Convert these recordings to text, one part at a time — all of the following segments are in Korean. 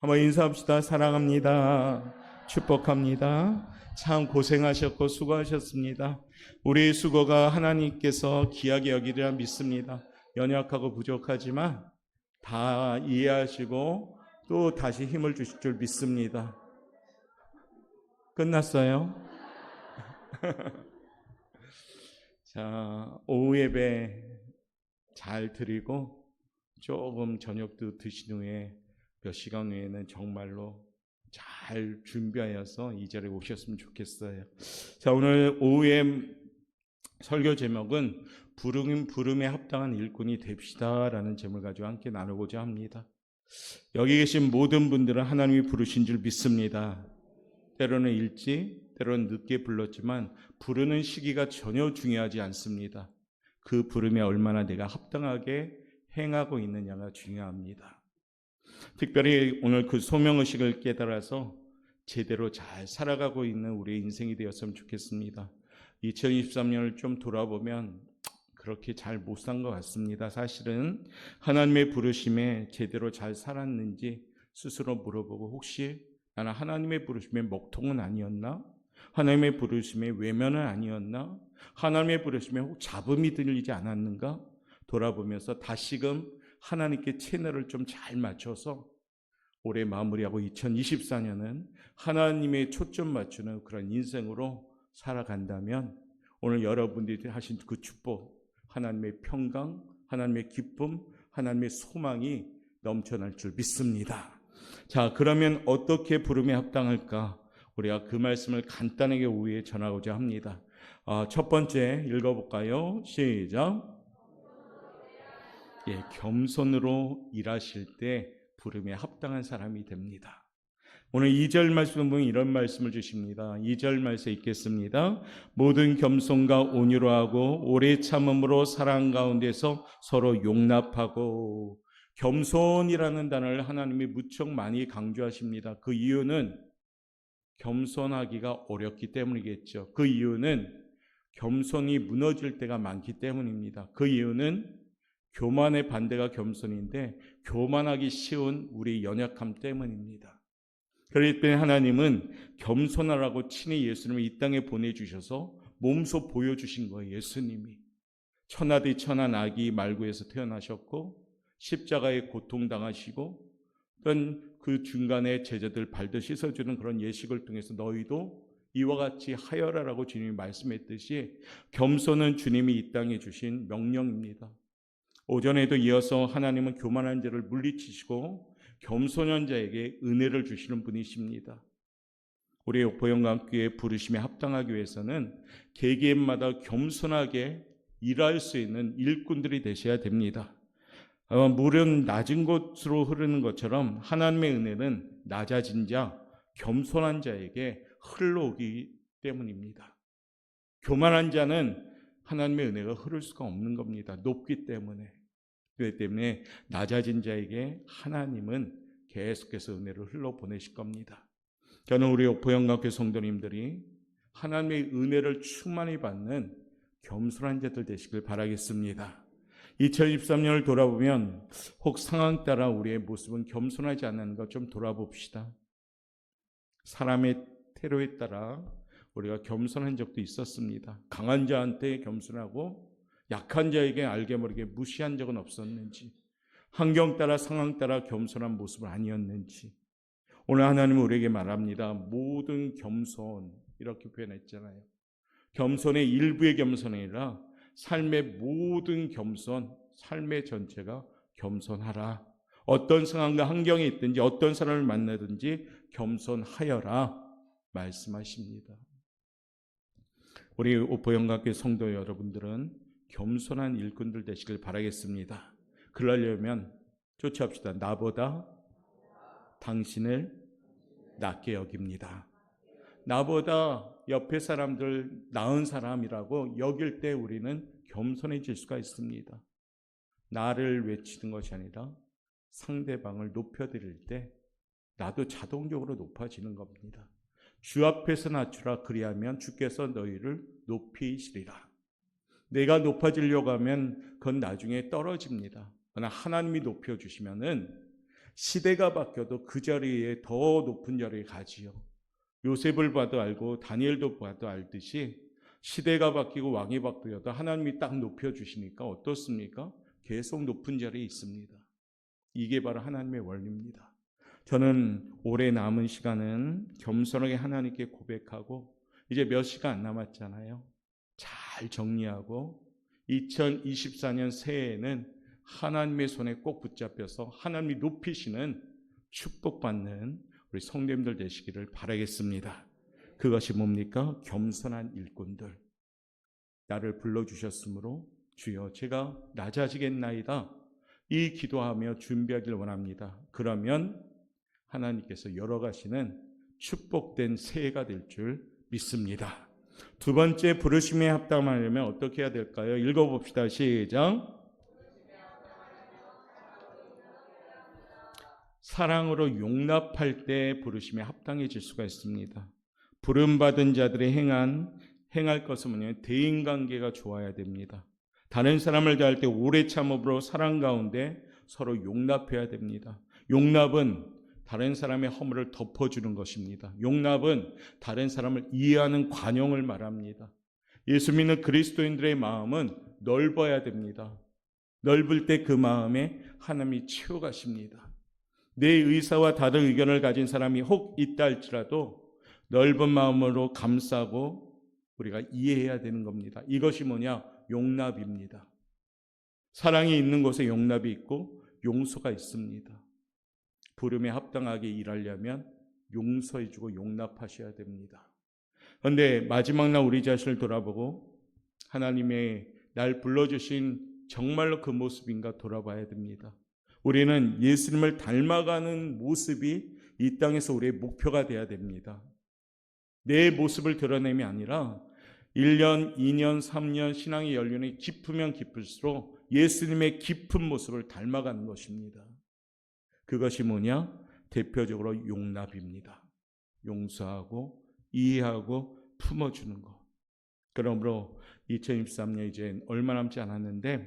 한번 인사합시다. 사랑합니다. 축복합니다. 참 고생하셨고 수고하셨습니다. 우리 수고가 하나님께서 귀하게 여기리라 믿습니다. 연약하고 부족하지만 다 이해하시고 또 다시 힘을 주실 줄 믿습니다. 끝났어요? 자, 오후 예배 잘 드리고 조금 저녁도 드신 후에 몇 시간 후에는 정말로 잘 준비하여서 이 자리에 오셨으면 좋겠어요. 자, 오늘 오후에 설교 제목은 부름, 부름에 합당한 일꾼이 됩시다 라는 제목을 가지고 함께 나누고자 합니다. 여기 계신 모든 분들은 하나님이 부르신 줄 믿습니다. 때로는 일찍, 때로는 늦게 불렀지만 부르는 시기가 전혀 중요하지 않습니다. 그 부름에 얼마나 내가 합당하게 행하고 있느냐가 중요합니다. 특별히 오늘 그 소명의식을 깨달아서 제대로 잘 살아가고 있는 우리의 인생이 되었으면 좋겠습니다. 2023년을 좀 돌아보면 그렇게 잘 못 산 것 같습니다. 사실은 하나님의 부르심에 제대로 잘 살았는지 스스로 물어보고 혹시 나는 하나님의 부르심의 먹통은 아니었나? 하나님의 부르심의 외면은 아니었나? 하나님의 부르심에 혹 잡음이 들리지 않았는가? 돌아보면서 다시금 하나님께 채널을 좀 잘 맞춰서 올해 마무리하고 2024년은 하나님의 초점 맞추는 그런 인생으로 살아간다면 오늘 여러분들이 하신 그 축복, 하나님의 평강, 하나님의 기쁨, 하나님의 소망이 넘쳐날 줄 믿습니다. 자, 그러면 어떻게 부름에 합당할까? 우리가 그 말씀을 간단하게 오후에 전하고자 합니다. 아, 첫 번째 읽어볼까요? 시작. 예, 겸손으로 일하실 때 부름에 합당한 사람이 됩니다. 오늘 2절 말씀 보면 이런 말씀을 주십니다. 2절 말씀 읽겠습니다. 모든 겸손과 온유로 하고 오래 참음으로 사랑 가운데서 서로 용납하고 겸손이라는 단어를 하나님이 무척 많이 강조하십니다. 그 이유는 겸손하기가 어렵기 때문이겠죠. 그 이유는 겸손이 무너질 때가 많기 때문입니다. 그 이유는 교만의 반대가 겸손인데 교만하기 쉬운 우리 연약함 때문입니다. 그렇기 때문에 하나님은 겸손하라고 친히 예수님을 이 땅에 보내주셔서 몸소 보여주신 거예요. 예수님이. 천하디 천한 아기 말구에서 태어나셨고 십자가에 고통당하시고 어떤 그 중간에 제자들 발도 씻어주는 그런 예식을 통해서 너희도 이와 같이 하여라라고 주님이 말씀했듯이 겸손은 주님이 이 땅에 주신 명령입니다. 오전에도 이어서 하나님은 교만한 자를 물리치시고 겸손한 자에게 은혜를 주시는 분이십니다. 우리 보영감교회 부르심에 합당하기 위해서는 개개인마다 겸손하게 일할 수 있는 일꾼들이 되셔야 됩니다. 어, 물은 낮은 곳으로 흐르는 것처럼 하나님의 은혜는 낮아진 자, 겸손한 자에게 흘러오기 때문입니다. 교만한 자는 하나님의 은혜가 흐를 수가 없는 겁니다. 높기 때문에. 그렇기 때문에 낮아진 자에게 하나님은 계속해서 은혜를 흘러 보내실 겁니다. 저는 우리 보영학교 성도님들이 하나님의 은혜를 충만히 받는 겸손한 자들 되시길 바라겠습니다. 2023년을 돌아보면 혹 상황 따라 우리의 모습은 겸손하지 않는가 좀 돌아봅시다. 사람의 태도에 따라 우리가 겸손한 적도 있었습니다. 강한 자한테 겸손하고 약한 자에게 알게 모르게 무시한 적은 없었는지, 환경 따라 상황 따라 겸손한 모습은 아니었는지, 오늘 하나님은 우리에게 말합니다. 모든 겸손, 이렇게 표현했잖아요. 겸손의 일부의 겸손이 아니라 삶의 모든 겸손, 삶의 전체가 겸손하라. 어떤 상황과 환경에 있든지 어떤 사람을 만나든지 겸손하여라 말씀하십니다. 우리 오포영각교 성도 여러분들은 겸손한 일꾼들 되시길 바라겠습니다. 그러려면 쫓아합시다. 나보다 당신을 낮게 여깁니다. 나보다 옆에 사람들 나은 사람이라고 여길 때 우리는 겸손해질 수가 있습니다. 나를 외치는 것이 아니라 상대방을 높여드릴 때 나도 자동적으로 높아지는 겁니다. 주 앞에서 낮추라 그리하면 주께서 너희를 높이시리라. 내가 높아지려고 하면 그건 나중에 떨어집니다. 그러나 하나님이 높여주시면은 시대가 바뀌어도 그 자리에 더 높은 자리에 가지요. 요셉을 봐도 알고 다니엘도 봐도 알듯이 시대가 바뀌고 왕이 바뀌어도 하나님이 딱 높여주시니까 어떻습니까? 계속 높은 자리에 있습니다. 이게 바로 하나님의 원리입니다. 저는 올해 남은 시간은 겸손하게 하나님께 고백하고 이제 몇 시간 안 남았잖아요. 잘 정리하고 2024년 새해에는 하나님의 손에 꼭 붙잡혀서 하나님이 높이시는 축복받는 우리 성도님들 되시기를 바라겠습니다. 그것이 뭡니까? 겸손한 일꾼들. 나를 불러주셨으므로 주여 제가 낮아지겠나이다. 이 기도하며 준비하길 원합니다. 그러면 하나님께서 열어가시는 축복된 새해가 될 줄 믿습니다. 두 번째 부르심에 합당하려면 어떻게 해야 될까요? 읽어봅시다. 시작. 사랑으로 용납할 때 부르심에 합당해질 수가 있습니다. 부름 받은 자들의 행한 행할 것은 뭐냐면 대인 관계가 좋아야 됩니다. 다른 사람을 대할 때 오래 참음으로 사랑 가운데 서로 용납해야 됩니다. 용납은 다른 사람의 허물을 덮어주는 것입니다. 용납은 다른 사람을 이해하는 관용을 말합니다. 예수 믿는 그리스도인들의 마음은 넓어야 됩니다. 넓을 때 그 마음에 하나님이 채워가십니다. 내 의사와 다른 의견을 가진 사람이 혹 있다 할지라도 넓은 마음으로 감싸고 우리가 이해해야 되는 겁니다. 이것이 뭐냐? 용납입니다. 사랑이 있는 곳에 용납이 있고 용서가 있습니다. 부름에 합당하게 일하려면 용서해주고 용납하셔야 됩니다. 그런데 마지막 날 우리 자신을 돌아보고 하나님의 날 불러주신 정말로 그 모습인가 돌아봐야 됩니다. 우리는 예수님을 닮아가는 모습이 이 땅에서 우리의 목표가 돼야 됩니다. 내 모습을 드러냄이 아니라 1년, 2년, 3년 신앙의 연륜이 깊으면 깊을수록 예수님의 깊은 모습을 닮아가는 것입니다. 그것이 뭐냐? 대표적으로 용납입니다. 용서하고 이해하고 품어주는 것. 그러므로 2023년 이제 얼마 남지 않았는데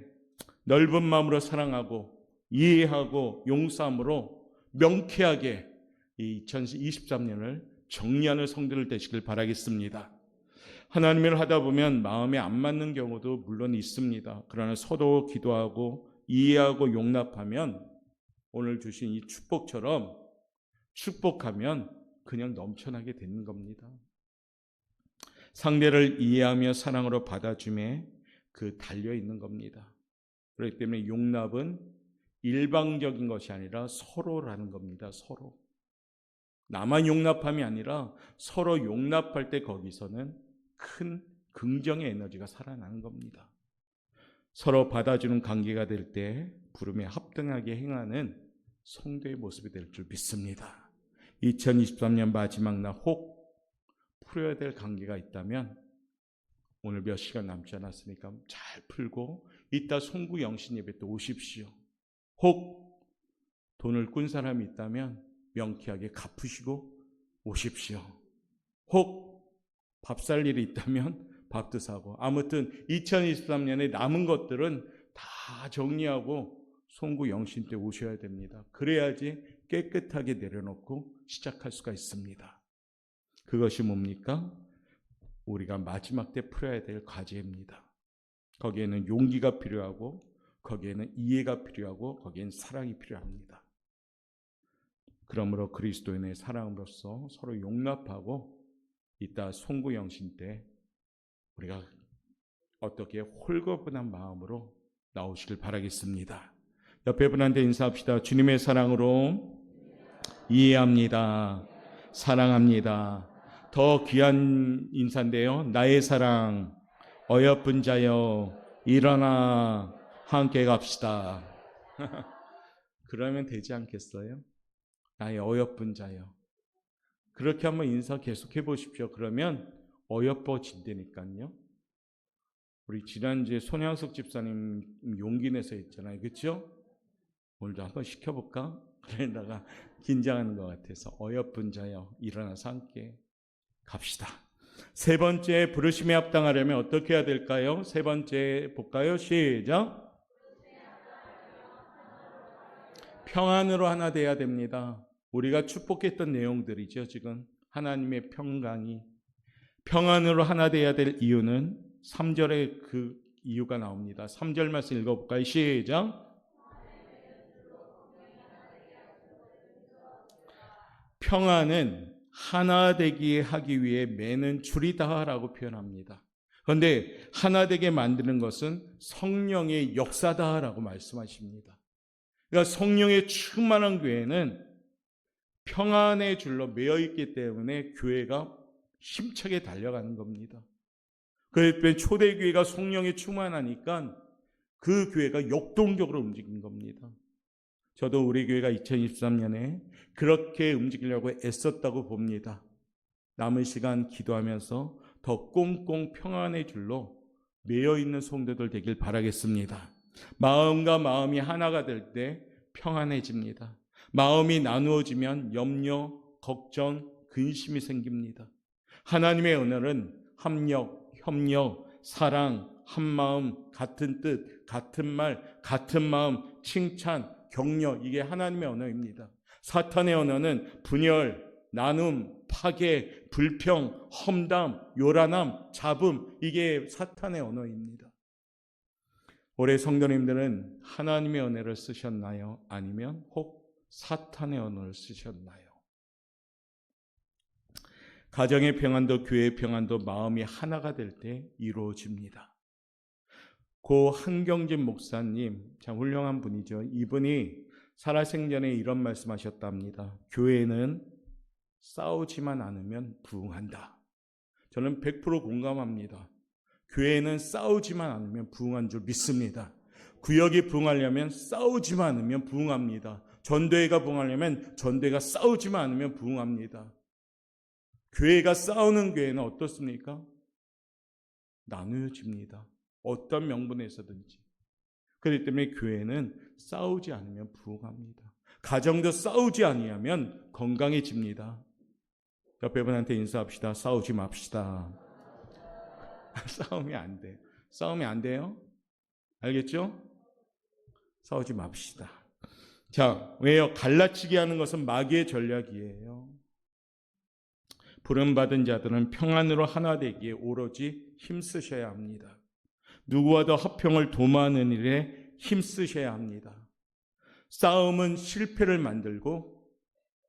넓은 마음으로 사랑하고 이해하고 용서함으로 명쾌하게 이 2023년을 정리하는 성도들 되시길 바라겠습니다. 하나님을 하다 보면 마음에 안 맞는 경우도 물론 있습니다. 그러나 서로 기도하고 이해하고 용납하면 오늘 주신 이 축복처럼 축복하면 그냥 넘쳐나게 되는 겁니다. 상대를 이해하며 사랑으로 받아줌에 그 달려 있는 겁니다. 그렇기 때문에 용납은 일방적인 것이 아니라 서로라는 겁니다. 서로. 나만 용납함이 아니라 서로 용납할 때 거기서는 큰 긍정의 에너지가 살아나는 겁니다. 서로 받아주는 관계가 될 때 부름에 합당하게 행하는 성도의 모습이 될 줄 믿습니다. 2023년 마지막 날 혹 풀어야 될 관계가 있다면 오늘 몇 시간 남지 않았으니까 잘 풀고 이따 송구 영신 예배 때 오십시오. 혹 돈을 꾼 사람이 있다면 명쾌하게 갚으시고 오십시오. 혹 밥 살 일이 있다면 밥도 사고 아무튼 2023년에 남은 것들은 다 정리하고 송구 영신 때 오셔야 됩니다. 그래야지 깨끗하게 내려놓고 시작할 수가 있습니다. 그것이 뭡니까? 우리가 마지막 때 풀어야 될 과제입니다. 거기에는 용기가 필요하고 거기에는 이해가 필요하고 거기엔 사랑이 필요합니다. 그러므로 그리스도인의 사랑으로서 서로 용납하고 이따 송구 영신 때 우리가 어떻게 홀거분한 마음으로 나오시길 바라겠습니다. 옆에 분한테 인사합시다. 주님의 사랑으로 이해합니다. 사랑합니다. 더 귀한 인사인데요. 나의 사랑, 어여쁜 자여, 일어나 함께 갑시다. 그러면 되지 않겠어요? 나의 어여쁜 자여. 그렇게 한번 인사 계속 해 보십시오. 그러면 어여뻐진다니까요. 우리 지난주에 손양석 집사님 용기 내서 했잖아요. 그렇죠? 오늘도 한번 시켜볼까? 그러다가 긴장하는 것 같아서 어여쁜 자여 일어나서 함께 갑시다. 세 번째 부르심에 합당하려면 어떻게 해야 될까요? 세 번째 볼까요? 시작. 평안으로 하나 돼야 됩니다. 우리가 축복했던 내용들이죠. 지금 하나님의 평강이 평안으로 하나 돼야 될 이유는 3절에 그 이유가 나옵니다. 3절 말씀 읽어볼까요? 시작. 평안은 하나 되기 하기 위해 매는 줄이다라고 표현합니다. 그런데 하나 되게 만드는 것은 성령의 역사다라고 말씀하십니다. 그러니까 성령의 충만한 교회는 평안의 줄로 매여 있기 때문에 교회가 힘차게 달려가는 겁니다. 그랬더니 초대교회가 성령이 충만하니까 그 교회가 역동적으로 움직인 겁니다. 저도 우리 교회가 2023년에 그렇게 움직이려고 애썼다고 봅니다. 남은 시간 기도하면서 더 꽁꽁 평안의 줄로 매여 있는 성도들 되길 바라겠습니다. 마음과 마음이 하나가 될 때 평안해집니다. 마음이 나누어지면 염려, 걱정, 근심이 생깁니다. 하나님의 은혜는 합력, 협력, 사랑, 한마음, 같은 뜻, 같은 말, 같은 마음, 칭찬, 격려 이게 하나님의 언어입니다. 사탄의 언어는 분열, 나눔, 파괴, 불평, 험담, 요란함, 잡음 이게 사탄의 언어입니다. 올해 성도님들은 하나님의 언어를 쓰셨나요? 아니면 혹 사탄의 언어를 쓰셨나요? 가정의 평안도 교회의 평안도 마음이 하나가 될 때 이루어집니다. 고 한경진 목사님 참 훌륭한 분이죠. 이분이 살아생전에 이런 말씀하셨답니다. 교회는 싸우지만 않으면 부흥한다. 저는 100% 공감합니다. 교회는 싸우지만 않으면 부흥한 줄 믿습니다. 구역이 부흥하려면 싸우지만 않으면 부흥합니다. 전도회가 부흥하려면 전도회가 싸우지만 않으면 부흥합니다. 교회가 싸우는 교회는 어떻습니까? 나누어집니다. 어떤 명분에서든지. 그렇기 때문에 교회는 싸우지 않으면 부흥합니다. 가정도 싸우지 아니하면 건강해집니다. 옆에 분한테 인사합시다. 싸우지 맙시다. 싸우면 안 돼. 싸우면 안 돼요? 알겠죠? 싸우지 맙시다. 자, 왜요? 갈라치기 하는 것은 마귀의 전략이에요. 부름받은 자들은 평안으로 하나 되기에 오로지 힘쓰셔야 합니다. 누구와도 합평을 도모하는 일에 힘쓰셔야 합니다. 싸움은 실패를 만들고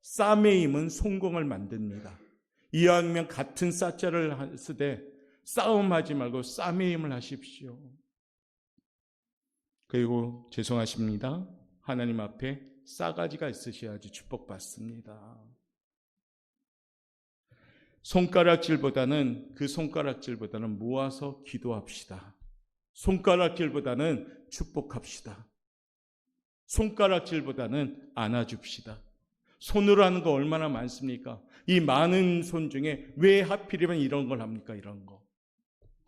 싸매임은 성공을 만듭니다. 이왕이면 같은 싸자를 쓰되 싸움하지 말고 싸매임을 하십시오. 그리고 죄송하십니다. 하나님 앞에 싸가지가 있으셔야지 축복받습니다. 손가락질보다는 그 손가락질보다는 모아서 기도합시다. 손가락질보다는 축복합시다. 손가락질보다는 안아줍시다. 손으로 하는 거 얼마나 많습니까? 이 많은 손 중에 왜 하필이면 이런 걸 합니까? 이런 거.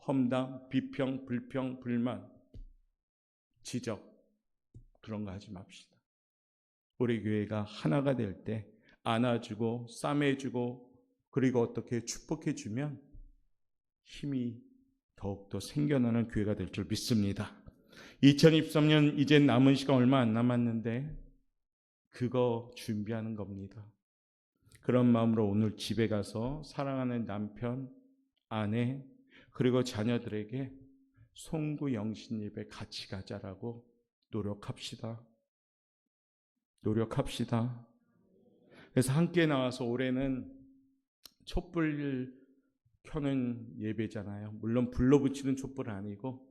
험담, 비평, 불평, 불만, 지적. 그런 거 하지 맙시다. 우리 교회가 하나가 될 때 안아주고, 싸매주고, 그리고 어떻게 축복해주면 힘이 더욱더 생겨나는 교회가 될 줄 믿습니다. 2023년 이제 남은 시간 얼마 안 남았는데 그거 준비하는 겁니다. 그런 마음으로 오늘 집에 가서 사랑하는 남편, 아내, 그리고 자녀들에게 송구 영신 예배 같이 가자라고 노력합시다. 노력합시다. 그래서 함께 나와서 올해는 촛불 켜는 예배잖아요. 물론 불로 붙이는 촛불은 아니고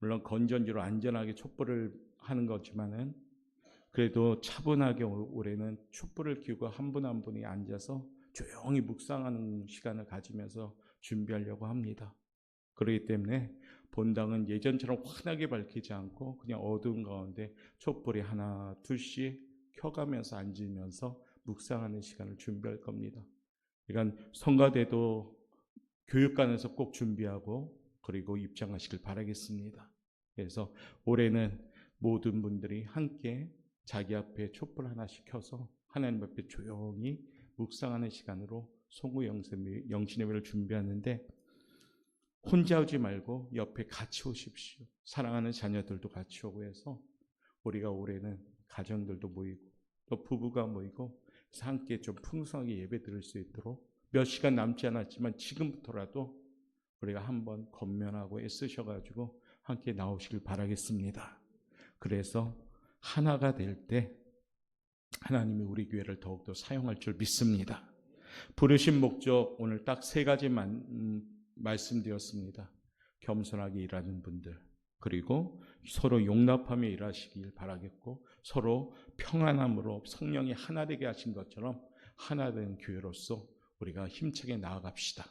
물론 건전지로 안전하게 촛불을 하는 거지만은 그래도 차분하게 올해는 촛불을 켜고 한 분 한 분이 앉아서 조용히 묵상하는 시간을 가지면서 준비하려고 합니다. 그렇기 때문에 본당은 예전처럼 환하게 밝히지 않고 그냥 어두운 가운데 촛불이 하나 둘씩 켜가면서 앉으면서 묵상하는 시간을 준비할 겁니다. 그러니까 성가대도 교육관에서 꼭 준비하고 그리고 입장하시길 바라겠습니다. 그래서 올해는 모든 분들이 함께 자기 앞에 촛불 하나씩 켜서 하나님 앞에 조용히 묵상하는 시간으로 송구 영신예배를 준비하는데 혼자 오지 말고 옆에 같이 오십시오. 사랑하는 자녀들도 같이 오고 해서 우리가 올해는 가정들도 모이고 또 부부가 모이고 함께 좀 풍성하게 예배 드릴 수 있도록 몇 시간 남지 않았지만 지금부터라도 우리가 한번 건면하고 애쓰셔가지고 함께 나오시길 바라겠습니다. 그래서 하나가 될 때 하나님이 우리 교회를 더욱더 사용할 줄 믿습니다. 부르신 목적 오늘 딱 세 가지만 음, 말씀드렸습니다. 겸손하게 일하는 분들 그리고 서로 용납하며 일하시길 바라겠고 서로 평안함으로 성령이 하나 되게 하신 것처럼 하나 된 교회로서 우리가 힘차게 나아갑시다.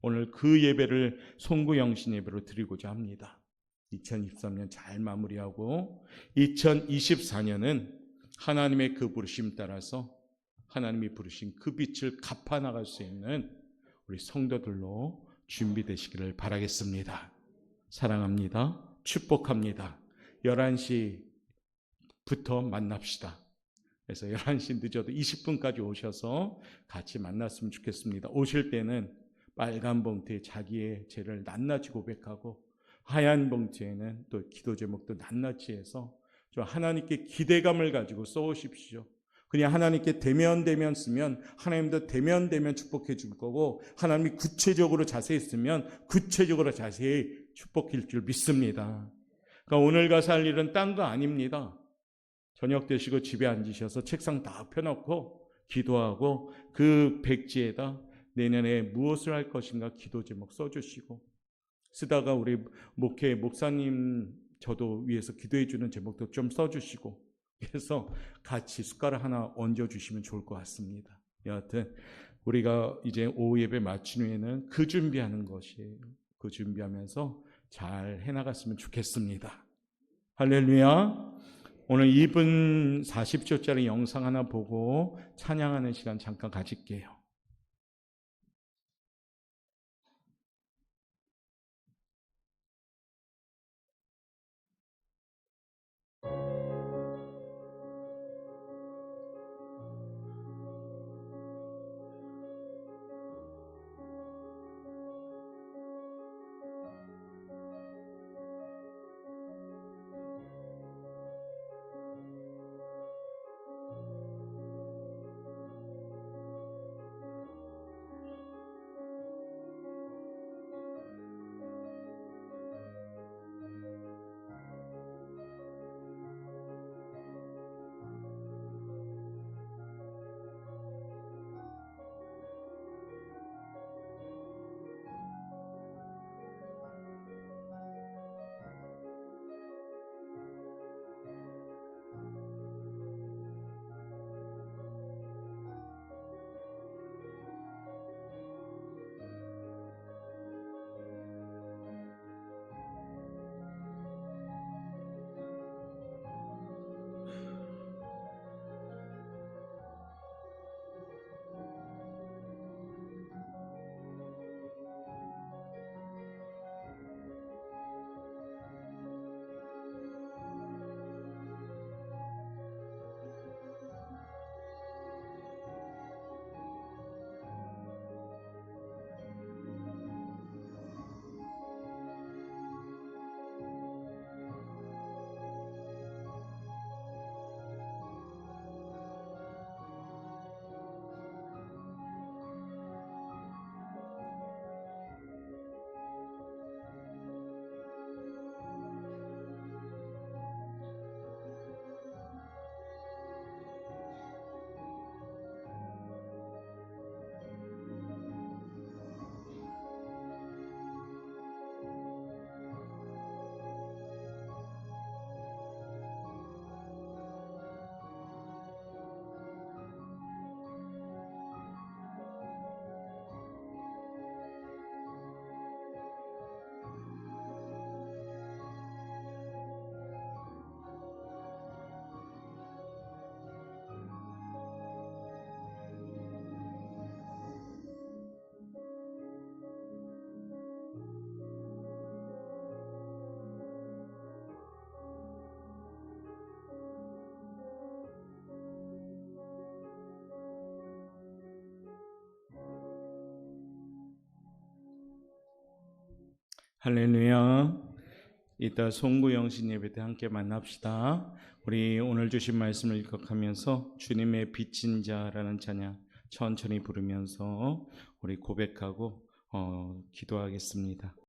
오늘 그 예배를 송구 영신 예배로 드리고자 합니다. 2023년 잘 마무리하고 2024년은 하나님의 그 부르심 따라서 하나님이 부르신 그 빛을 갚아 나갈 수 있는 우리 성도들로 준비되시기를 바라겠습니다. 사랑합니다. 축복합니다. 11시부터 만납시다. 그래서 11시 늦어도 20분까지 오셔서 같이 만났으면 좋겠습니다. 오실 때는 빨간 봉투에 자기의 죄를 낱낱이 고백하고 하얀 봉투에는 또 기도 제목도 낱낱이 해서 좀 하나님께 기대감을 가지고 써오십시오. 그냥 하나님께 대면 대면 쓰면 하나님도 대면 대면 축복해 줄 거고 하나님이 구체적으로 자세히 쓰면 구체적으로 자세히 축복할 줄 믿습니다. 그러니까 오늘 가서 할 일은 딴 거 아닙니다. 저녁 되시고 집에 앉으셔서 책상 다 펴놓고 기도하고 그 백지에다 내년에 무엇을 할 것인가 기도 제목 써주시고 쓰다가 우리 목회 목사님 저도 위해서 기도해 주는 제목도 좀 써주시고 그래서 같이 숟가락 하나 얹어 주시면 좋을 것 같습니다. 여하튼 우리가 이제 오후 예배 마친 후에는 그 준비하는 것이에요. 그 준비하면서 잘 해나갔으면 좋겠습니다. 할렐루야. 오늘 2분 40초짜리 영상 하나 보고 찬양하는 시간 잠깐 가질게요. 할렐루야. 이따 송구 영 신 예배 때 함께 만납시다. 우리 오늘 주신 말씀을 읽어가면서 주님의 빚진 자라는 찬양 천천히 부르면서 우리 고백하고 어, 기도하겠습니다.